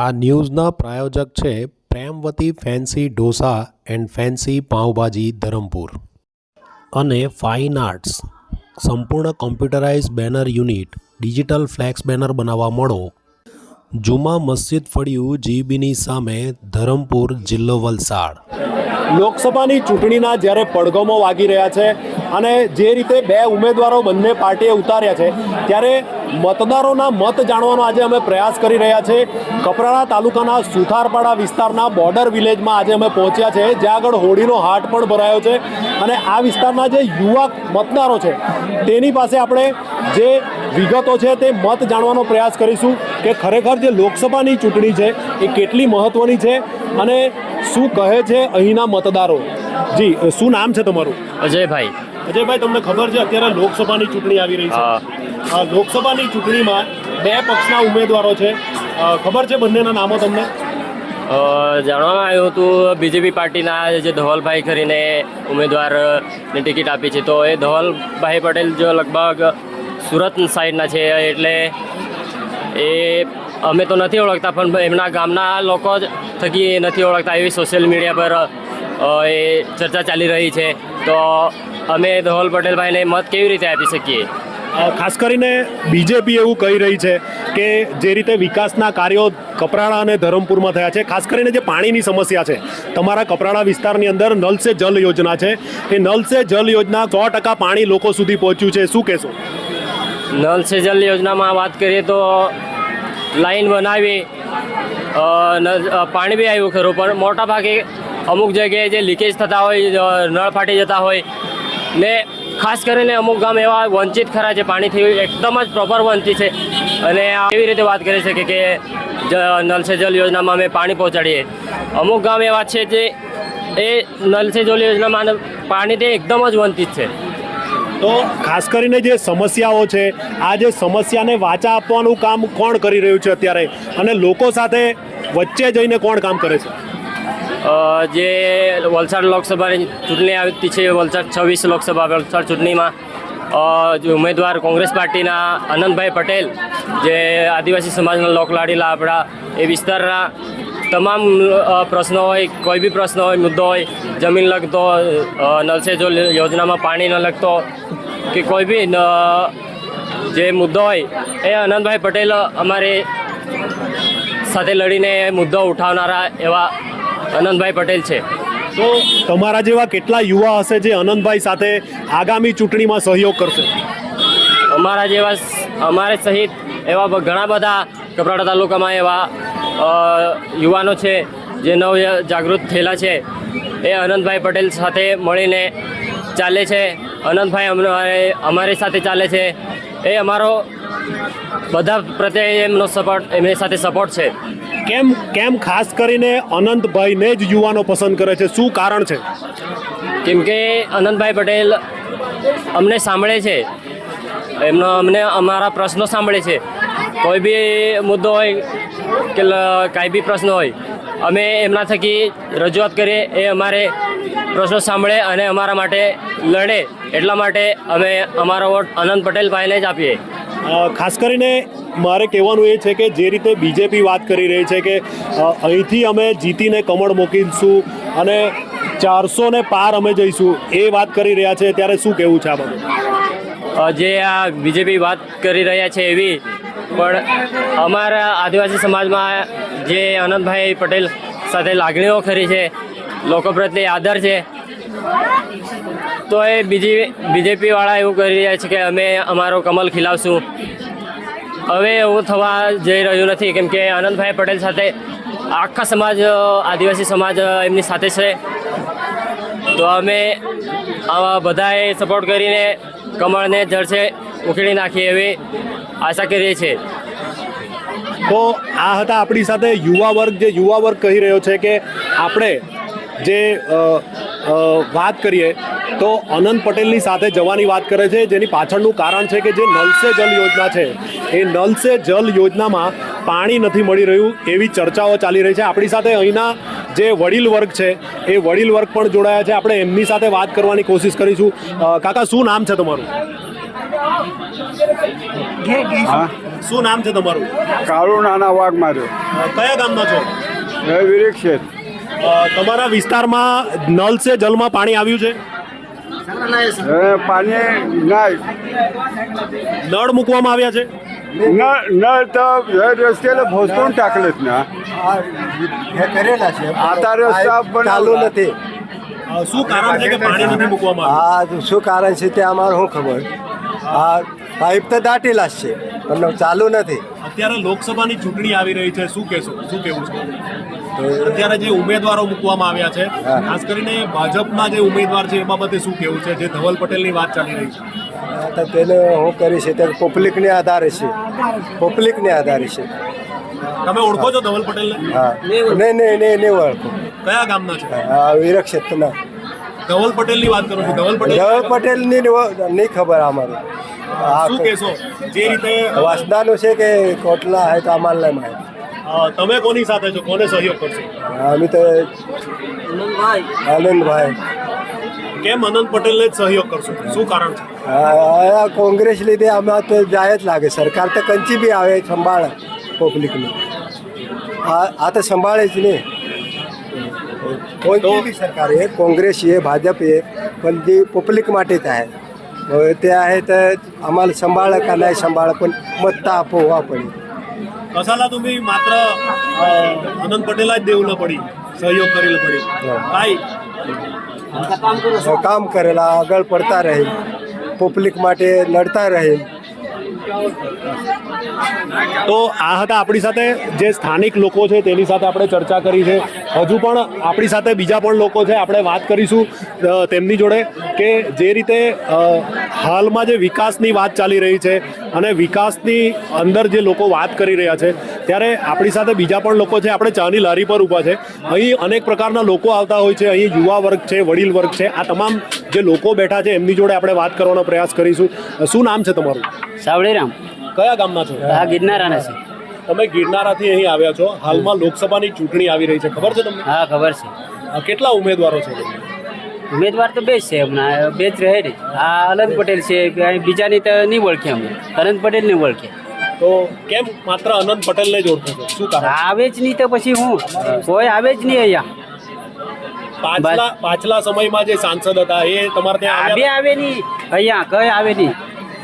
આ ન્યૂઝના પ્રાયોજક છે Premvati fancy dosa and fancy pav bhaji Dharampur. અને ફાઇન આર્ટ્સ. સંપૂર્ણ computerise banner unit, digital flex banner બનાવવા મળો. જુમા મસ્જિદ ફળિયું જીબીની સામે ધરમપુર જિલ્લો વલસાડ. લોકસભાની ચૂંટણીના જ્યારે પડઘમો વાગી રહ્યા છે અને જે રીતે બે ઉમેદવારો બંને પાર્ટીએ ઉતાર્યા છે, ત્યારે મતદારોના મત જાણવાનો આજે અમે પ્રયાસ કરી રહ્યા છે. કપરાડા તાલુકાના સુથારપાડા વિસ્તારના બોર્ડર વિલેજમાં આજે અમે પહોંચ્યા છે. જ્યાં આગળ હોળીનો હાટ પણ ભરાયો છે અને આ વિસ્તારના જે યુવા મતદારો છે તેની પાસે આપણે જે વિગતો છે તે મત જાણવાનો પ્રયાસ કરીશું કે ખરેખર જે લોકસભાની ચૂંટણી છે એ કેટલી મહત્ત્વની છે અને શું કહે છે અહીંના મતદારો? જી શું નામ છે તમારું? અજયભાઈ. અજયભાઈ તમને ખબર છે અત્યારે લોકસભાની ચૂંટણી આવી રહી છે. લોકસભાની ચૂંટણીમાં બે પક્ષના ઉમેદવારો છે. ખબર છે બંનેના નામો તમને? જાણવામાં આવ્યું હતું, બીજેપી પાર્ટીના જે ધવલભાઈ કરીને ઉમેદવારની ટિકિટ આપી છે, તો એ ધવલભાઈ પટેલ જો લગભગ સુરત સાઈડના છે, એટલે એ અમે તો નથી ઓળખતા, પણ એમના ગામના લોકો જ થકી નથી ઓળખતા, એવી સોશિયલ મીડિયા પર એ ચર્ચા ચાલી રહી છે. તો અમે ધવલ પટેલભાઈને મત કેવી રીતે આપી શકીએ? ખાસ કરીને બીજેપી એવું કહી રહી છે કે જે રીતે વિકાસના કાર્યો કપરાણા અને ધરમપુરમાં થયા છે, ખાસ કરીને જે પાણીની સમસ્યા છે, તમારા કપરાણા વિસ્તારની અંદર નલ સે જલ યોજના છે. એ નલ સે જલ યોજના સો ટકા પાણી લોકો સુધી પહોંચ્યું છે, શું કહેશો? નલ સે જલ યોજનામાં વાત કરીએ તો લાઈન બનાવી પાણી બી આવ્યું ખરું, પણ મોટા ભાગે અમુક જગ્યાએ જે લીકેજ થતા હોય નળ ફાટી જતા હોય ને ખાસ કરીને અમુક ગામ એવા વંચિત ખરા છે પાણીથી એકદમ જ પ્રોપર વંચિત છે. અને એવી રીતે વાત કરી શકે કે નલ સે જલ યોજનામાં અમે પાણી પહોંચાડીએ. અમુક ગામ એવા છે જે એ નલ સે જલ યોજનામાં પાણીથી એકદમ જ વંચિત છે. તો ખાસ કરીને જે સમસ્યાઓ છે, આ જે સમસ્યાને વાચા આપવાનું કામ કોણ કરી રહ્યું છે અત્યારે? અને લોકો સાથે વચ્ચે જઈને કોણ કામ કરે છે? જે વલસાડ લોકસભાની ચૂંટણી આવતી છે, વલસાડ છવ્વીસ લોકસભા, વલસાડ ચૂંટણીમાં ઉમેદવાર કોંગ્રેસ પાર્ટીના આનંદભાઈ પટેલ, જે આદિવાસી સમાજના લોકલાડીલા આપણા, એ વિસ્તારના તમામ પ્રશ્નો હોય, કોઈ બી પ્રશ્ન હોય, મુદ્દો હોય, જમીન લગતો નલ સે યોજનામાં પાણી ન લગતો, કે કોઈ બી જે મુદ્દો હોય, એ આનંદભાઈ પટેલ અમારે સાથે લડીને મુદ્દો ઉઠાવનારા એવા આનંદભાઈ પટેલ છે. તો તમારા જેવા કેટલા યુવા હશે જે અનંતભાઈ સાથે આગામી ચૂંટણીમાં સહયોગ કરશે? અમારા જેવા અમારે સહિત એવા ઘણા બધા કપરાડા તાલુકામાં એવા યુવાનો છે જે નવ જાગૃત થયેલા છે. એ અનંતભાઈ પટેલ સાથે મળીને ચાલે છે. અનંતભાઈ અમને અમારી સાથે ચાલે છે. એ અમારો બધા પ્રત્યે એમનો સપોર્ટ એમની સાથે સપોર્ટ છે. કેમ કેમ ખાસ કરીને અનંતભાઈને જ યુવાનો પસંદ કરે છે? શું કારણ છે? કેમ કે અનંતભાઈ પટેલ અમને સાંભળે છે. એમનો અમને અમારા પ્રશ્નો સાંભળે છે. કોઈ બી મુદ્દો હોય કે કાંઈ બી પ્રશ્ન હોય અમે એમના થકી રજૂઆત કરીએ એ અમારે પ્રશ્નો સાંભળે અને અમારા માટે લડે. એટલા માટે અમે અમારો વોટ અનંત પટેલ ભાઈને જ આપીએ. ખાસ કરીને મારે કહેવાનું એ છે કે જે રીતે બીજેપી વાત કરી રહી છે કે અહીંથી અમે જીતીને કમળ મોકલીશું અને ચારસો ને પાર અમે જઈશું, એ વાત કરી રહ્યા છે. ત્યારે શું કહેવું છે આ બધું જે આ બીજેપી વાત કરી રહ્યા છે એવી, પણ અમારા આદિવાસી સમાજમાં જે અનંતભાઈ પટેલ સાથે લાગણીઓ ખરી છે, લોકો પ્રત્યે આદર છે, તો એ બીજી બીજેપીવાળા એવું કરી રહ્યા છે કે અમે અમારો કમલ ખીલાવશું. હવે એવું થવા જઈ રહ્યું નથી, કેમ કે આનંદભાઈ પટેલ સાથે આખા સમાજ, આદિવાસી સમાજ એમની સાથે છે. તો અમે આવા બધાએ સપોર્ટ કરીને કમળને જળસે ઉખેડી નાખીએ એવી આશા કરીએ છીએ. તો આ હતા આપણી સાથે યુવા વર્ગ, જે યુવા વર્ગ કહી રહ્યો છે કે આપણે જે વાત કરીએ તો અનંત પટેલની સાથે જવાની વાત કરે છે. જેની પાછળનું કારણ છે કે જે નલ સે જલ યોજના છે. એ નલ સે જલ યોજનામાં પાણી નથી મળી રહ્યું એવી ચર્ચાઓ ચાલી રહી છે. આપણી સાથે અહીંના જે વડીલ વર્ગ છે એ વડીલ વર્ગ પણ જોડાયા છે. આપણે એમની સાથે વાત કરવાની કોશિશ કરીશું. કાકા શું નામ છે તમારું? શું નામ છે તમારું? કાળુ નાના વાઘ માર્યો. કયા ગામના છો? વિરીક્ષિત અ, તમારા વિસ્તારમાં નલ સે જલમાં પાણી આવ્યું છે એ પાણી ના નળ મૂકવામાં આવ્યા છે न नळ तर हे रस्त्याला भोसकून टाकलेत ना हे करेला છે आता रस्ता ચાલુ बनवला. નથી અ, શું કારણ છે કે પાણી નથી મૂકવામાં આવ્યું આ શું કારણ છે તે અમારે શું ખબર આ પાઇપ તો દાટેલા જ છે પણ ચાલુ નથી. અત્યારે લોકસભાની ચૂંટણી આવી રહી છે. શું કહેશો? શું કહેવું છે? તો અત્યારે જે ઉમેદવારો મૂકવામાં આવ્યા છે ખાસ કરીને ભાજપના જે ઉમેદવાર છે એ બાબતે શું કહેવું છે? જે ધવલ પટેલની વાત ચાલી રહી છે. તો તેને હું કરીશ છે તે પબ્લિકને આધારે છે. પબ્લિકને આધારે છે. તમે ઓળખો છો ધવલ પટેલને? હા. નહીં નહીં નહીં નહીં ઓળખો. કયા ગામના છે? વિરક્ષેત્રના ધવલ પટેલની વાત કરું છું. ધવલ પટેલ ધવલ પટેલની નહીં ખબર અમારે. શું કહેશો? જે રીતે વાસદાનું છે કે કોટલા હે તો અમારે નહીં તમે કોની સાથે છો? કોને સહયોગ કરશો? અમે તો આનંદભાઈ. કેમ અનંત પટેલને જ સહયોગ કરશો? શું કારણ છે? આ કોંગ્રેસ લીધે અમે તો જાય જ લાગે. સરકાર તો કંચી બી આવે સંભાળે પબ્લિકને. આ આ તો સંભાળે જ નહીં કોઈ બી સરકાર એ કોંગ્રેસ એ ભાજપ એ પણ જે પબ્લિક માટે થાય. હવે તે आहे तर आम्हाला सांभाळ का नाही सांभाळ पण मत आपोवा पडेल कसाला तुम्ही मात्र अ, अनंत पटेलला જ દેવું ન પડી સહયોગ કરેલ પડી કાંઈ કામ કરેલા આગળ પડતા રહે પબ્લિક માટે લડતા રહે તો આ હતા આપણી સાથે જે સ્થાનિક લોકો છે તેની સાથે આપણે ચર્ચા કરી છે. હજુ પણ આપણી સાથે બીજા પણ લોકો છે. આપણે વાત કરીશું તેમની જોડે કે જે રીતે હાલમાં જે વિકાસની વાત ચાલી રહી છે અને વિકાસની અંદર જે લોકો વાત કરી રહ્યા છે ત્યારે આપણી સાથે બીજા પણ લોકો છે. આપણે ચાની લારી પર ઊભા છે. અહીં અનેક પ્રકારના લોકો આવતા હોય છે. અહીં યુવા વર્ગ છે વડીલ વર્ગ છે. આ તમામ જે લોકો બેઠા છે એમની જોડે આપણે વાત કરવાનો પ્રયાસ કરીશું. શું નામ છે તમારું? સાવળીરામ. કયા ગામના છો? આ ગિરનારાના છે. તમે ગિરનારાથી અહીં આવ્યા છો. હાલમાં લોકસભાની ચૂંટણી આવી રહી છે. ખબર છે તમને? હા ખબર છે. કેટલા ઉમેદવારો છે? ઉમેદવાર તો બે જ છે હમણાં. બે જ રહે ને. આ અનંત પટેલ છે બીજાની તો નહીં ઓળખે અમે. અનંત પટેલ નહીં ઓળખે. તો કેમ માત્ર અનંત પટેલને જ ઓળખે છો? શું કારણ? આવે જ નહીં તો પછી હું? કોઈ આવે જ નહીં અહીંયા. પાછલા પાછલા સમયમાં જે સાંસદ હતા એ તમારે ત્યાં આવે આવે નહીં. અહીંયા કઈ આવે નહીં.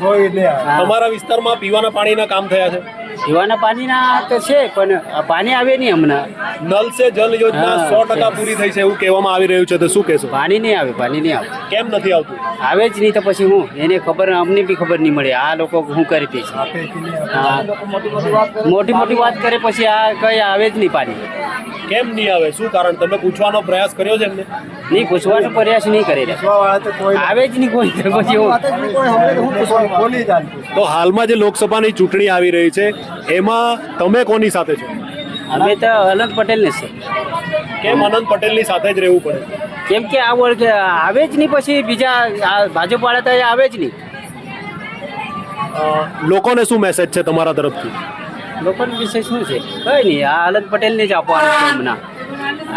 કોઈ નહીં હા. તમારા વિસ્તારમાં પીવાના પાણીના કામ થયા છે? પીવાના પાણીના તો છે પણ આ પાણી આવે નહીં હમણાં. નલ સે જલ યોજના સો ટકા પૂરી થઈ છે એવું કહેવામાં આવી રહ્યું છે તો શું કહેશો? પાણી નહીં આવે પાણી નહીં આવે. કેમ નથી આવતું? આવે જ નહીં તો પછી હું એને ખબર અમને બી ખબર નહીં મળે આ લોકો શું કરી દે છે. હા. મોટી મોટી વાત કરે પછી આ કઈ આવે જ નહીં પાણી. કેમ નહીં આવે? શું કારણ? તમે પૂછવાનો પ્રયાસ કર્યો છે એમને? નહીં પૂછવાનો પ્રયાસ નહીં કરે આવે જ નહીં કોઈ તો હાલમાં જે લોકસભાની ચૂંટણી આવી રહી છે એમાં તમે કોની સાથે છો? અમે તો અનંત પટેલને છે. કેમ અનંત પટેલની સાથે જ રહેવું પડે? કેમ કે આ વર્ગ આવે જ નહીં પછી બીજા ભાજપ વાળા તો આવે જ નહીં. લોકોને શું મેસેજ છે તમારા તરફથી? લોકોનો વિષય શું છે? કઈ નહીં, આ અનંત પટેલને જ આપવાનું છે હમણાં.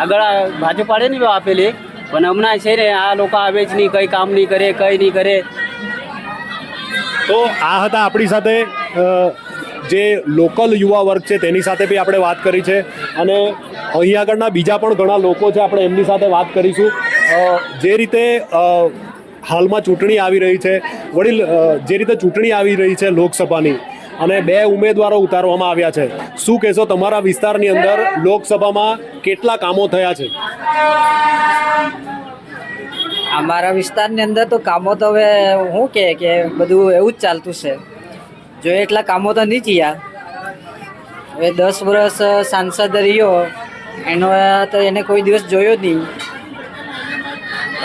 આગળ ભાજપ વાળે નહીં આપેલી પણ હમણાં છે ને આ લોકો આવે જ નહીં, કંઈ કામ નહીં કરે, કંઈ નહીં કરે. તો આ હતા આપણી સાથે જે લોકલ યુવા વર્ગ છે તેની સાથે બી આપણે વાત કરી છે. અને અહીં આગળના બીજા પણ ઘણા લોકો છે, આપણે એમની સાથે વાત કરીશું. જે રીતે હાલમાં ચૂંટણી આવી રહી છે, વડીલ જે રીતે ચૂંટણી આવી રહી છે લોકસભાની અને બે ઉમેદવારો ઉતારવામાં આવ્યા છે. શું કહેશો? તમારા વિસ્તારની અંદર લોકસભામાં કેટલા કામો થયા છે? અમારા વિસ્તારની અંદર તો કામો તો હવે શું કહે કે બધું એવું જ ચાલતું છે. જો એટલા કામો તો નહીં થયા. હવે દસ વર્ષ સાંસદ રહ્યો, એનો તો એને કોઈ દિવસ જોયો જ નહીં.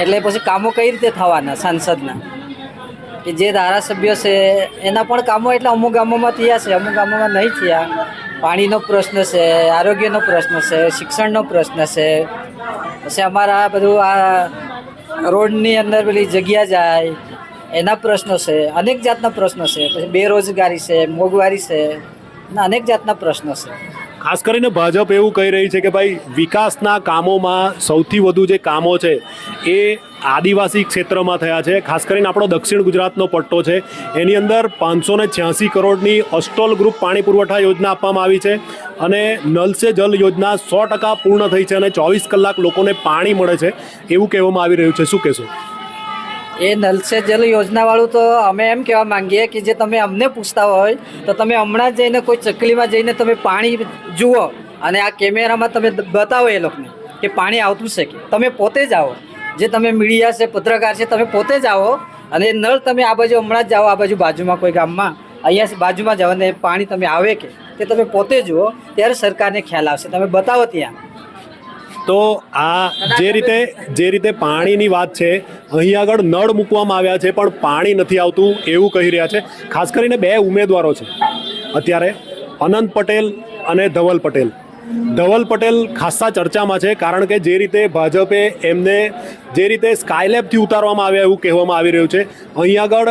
એટલે પછી કામો કઈ રીતે થવાના સાંસદના? કે જે ધારાસભ્ય છે, એના પણ કામો એટલે અમુક ગામોમાં થયા છે, અમુક ગામોમાં નહીં થયા. પાણીનો પ્રશ્ન છે, આરોગ્યનો પ્રશ્ન છે, શિક્ષણનો પ્રશ્ન છે. પછી અમારા બધું આ રોડની અંદર પેલી જગ્યા જાય, એના પ્રશ્નો છે, અનેક જાતના પ્રશ્નો છે. પછી બેરોજગારી છે, મોંઘવારી છે, અને અનેક જાતના પ્રશ્નો છે. ખાસ કરીને ભાજપ એવું કહી રહી છે કે ભાઈ, વિકાસના કામોમાં સૌથી વધુ જે કામો છે એ આદિવાસી ક્ષેત્રમાં થયા છે. ખાસ કરીને આપણો દક્ષિણ ગુજરાતનો પટ્ટો છે. એની અંદર પાંચસો ને છ્યાસી કરોડની અસ્ટોલ ગ્રુપ પાણી પુરવઠા યોજના આપવામાં આવી છે અને નલ સે જલ યોજના સો ટકા પૂર્ણ થઈ છે અને ચોવીસ કલાક લોકોને પાણી મળે છે એવું કહેવામાં આવી રહ્યું છે. શું કહેશો? એ નલ સે જલ યોજનાવાળું તો અમે એમ કહેવા માંગીએ કે જે તમે અમને પૂછતા હોય, તો તમે હમણાં જઈને કોઈ ચકલીમાં જઈને તમે પાણી જુઓ અને આ કેમેરામાં તમે બતાવો એ લોકોને કે પાણી આવતું છે કે. તમે પોતે જ આવો. જે તમે મીડિયા છે, પત્રકાર છે, તમે પોતે જ આવો અને નળ તમે આ બાજુ હમણાં જ જાઓ આ બાજુ બાજુમાં કોઈ ગામમાં, અહીંયા બાજુમાં જાઓ અને પાણી તમે આવે કે, તે તમે પોતે જુઓ, ત્યારે સરકારને ખ્યાલ આવશે. તમે બતાવો ત્યાં. તો આ જે રીતે જે રીતે પાણીની વાત છે, અહીં આગળ નળ મૂકવામાં આવ્યા છે, પણ પાણી નથી આવતું એવું કહી રહ્યા છે. ખાસ કરીને બે ઉમેદવારો છે. અત્યારે અનંત પટેલ અને ધવલ પટેલ. ધવલ પટેલ ખાસ્સા ચર્ચામાં છે, કારણ કે જે રીતે ભાજપે એમને જે રીતે સ્કાયલેબથી ઉતારવામાં આવ્યા એવું કહેવામાં આવી રહ્યું છે. અહીં આગળ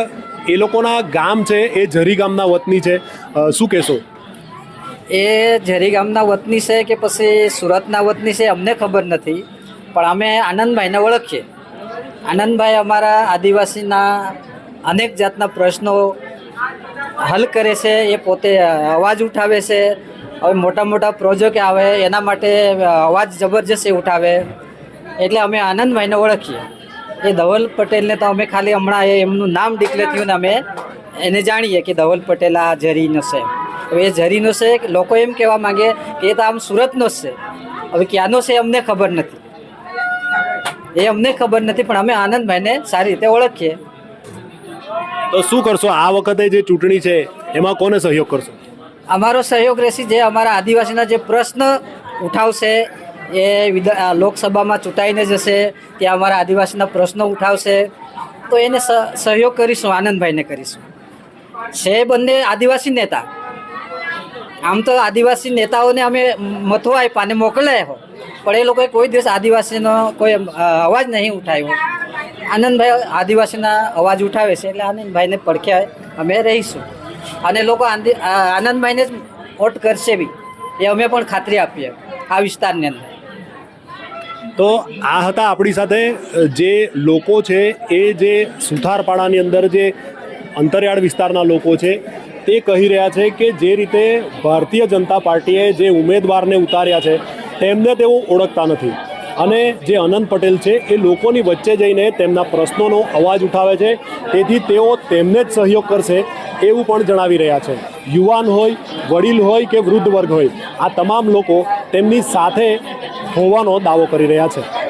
એ લોકોના ગામ છે, એ ઝરી ગામના વતની છે. શું કહેશો? એ ઝરી ગામના વતની છે કે પછી સુરતના વતની છે, અમને ખબર નથી. પણ અમે આનંદભાઈને ઓળખીએ. આનંદભાઈ અમારા આદિવાસીના અનેક જાતના પ્રશ્નો હલ કરે છે, એ પોતે અવાજ ઉઠાવે છે. હવે મોટા મોટા પ્રોજેક્ટ આવે, એના માટે અવાજ જબરજસ્ત એ ઉઠાવે. એટલે અમે આનંદભાઈને ઓળખીએ. એ ધવલ પટેલને તો અમે ખાલી હમણાં એમનું નામ ડિક્લેર થયું ને અમે એને જાણીએ કે ધવલ પટેલ આ ઝરીનો છે. હવે એ ઝરીનો છે લોકો એમ કહેવા માંગે કે એ તો આમ સુરતનો જ છે. હવે ક્યાંનો છે અમને ખબર નથી. એ અમને ખબર નથી પણ અમે આનંદભાઈને સારી રીતે ઓળખીએ. તો શું કરશો? આ વખતે જે ચૂંટણી છે એમાં કોને સહયોગ કરશો? અમારો સહયોગ રહેશે જે અમારા આદિવાસીના જે પ્રશ્ન ઉઠાવશે એ લોકસભામાં ચૂંટાઈને જશે ત્યાં અમારા આદિવાસીના પ્રશ્નો ઉઠાવશે તો એને સહયોગ કરીશું આનંદભાઈને કરીશું. છે બંને આદિવાસી નેતા. આમ તો આદિવાસી નેતાઓને અમે મથો આપ્યા અને મોકલ્યા હો પણ એ લોકોએ કોઈ દિવસ આદિવાસીનો કોઈ અવાજ નહીં ઉઠાવ્યો. આનંદભાઈ આદિવાસીના અવાજ ઉઠાવે છે એટલે આનંદભાઈને પડખ્યા અમે રહીશું. અને લોકો આનંદભાઈને જ વોટ કરશે બી. એ અમે પણ ખાતરી આપીએ આ વિસ્તારની અંદર. તો આ હતા આપણી સાથે જે લોકો છે એ જે સુથારપાડાની અંદર જે અંતરિયાળ વિસ્તારના લોકો છે તે કહી રહ્યા છે કે જે રીતે ભારતીય જનતા પાર્ટીએ જે ઉમેદવારને ઉતાર્યા છે, તેમને તેઓ ઓળખતા નથી. અને જે અનંત પટેલ છે, એ લોકોની વચ્ચે જઈને તેમના પ્રશ્નોનો અવાજ ઉઠાવે છે. તેથી તેઓ તેમને જ સહયોગ કરશે એવું પણ જણાવી રહ્યા છે. યુવાન હોય, વડીલ હોય કે વૃદ્ધ વર્ગ હોય, આ તમામ લોકો તેમની સાથે હોવાનો દાવો કરી રહ્યા છે.